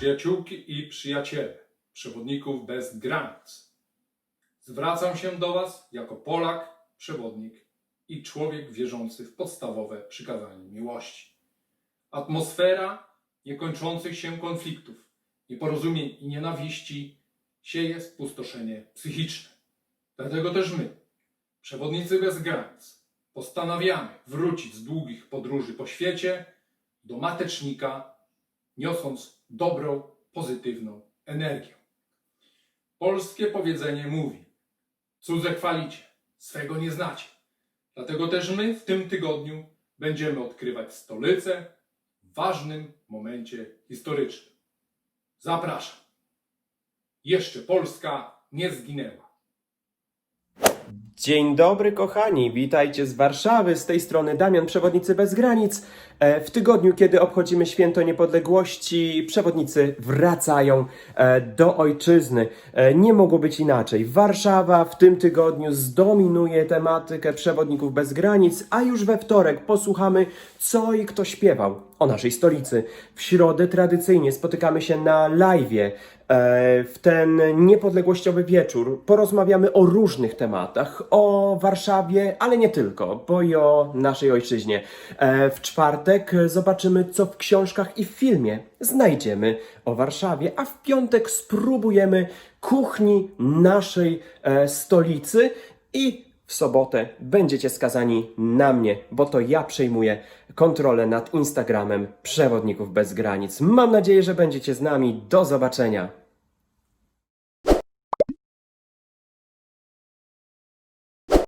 Przyjaciółki i przyjaciele, przewodników bez granic. Zwracam się do Was jako Polak, przewodnik i człowiek wierzący w podstawowe przykazanie miłości. Atmosfera niekończących się konfliktów, nieporozumień i nienawiści sieje spustoszenie psychiczne. Dlatego też my, przewodnicy bez granic, postanawiamy wrócić z długich podróży po świecie do matecznika, niosąc dobrą, pozytywną energię. Polskie powiedzenie mówi: Cudze chwalicie, swego nie znacie. Dlatego też my w tym tygodniu będziemy odkrywać stolicę w ważnym momencie historycznym. Zapraszam. Jeszcze Polska nie zginęła. Dzień dobry, kochani. Witajcie z Warszawy. Z tej strony Damian, Przewodnicy Bez Granic. E, W tygodniu, kiedy obchodzimy Święto Niepodległości, przewodnicy wracają e, do ojczyzny. E, Nie mogło być inaczej. Warszawa w tym tygodniu zdominuje tematykę Przewodników Bez Granic, a już we wtorek posłuchamy, co i kto śpiewał o naszej stolicy. W środę tradycyjnie spotykamy się na live'ie e, w ten niepodległościowy wieczór. Porozmawiamy o różnych tematach, o Warszawie, ale nie tylko, bo i o naszej ojczyźnie. E, W czwartek zobaczymy, co w książkach i w filmie znajdziemy o Warszawie, a w piątek spróbujemy kuchni naszej e, stolicy i w sobotę będziecie skazani na mnie, bo to ja przejmuję kontrolę nad Instagramem Przewodników Bez Granic. Mam nadzieję, że będziecie z nami. Do zobaczenia.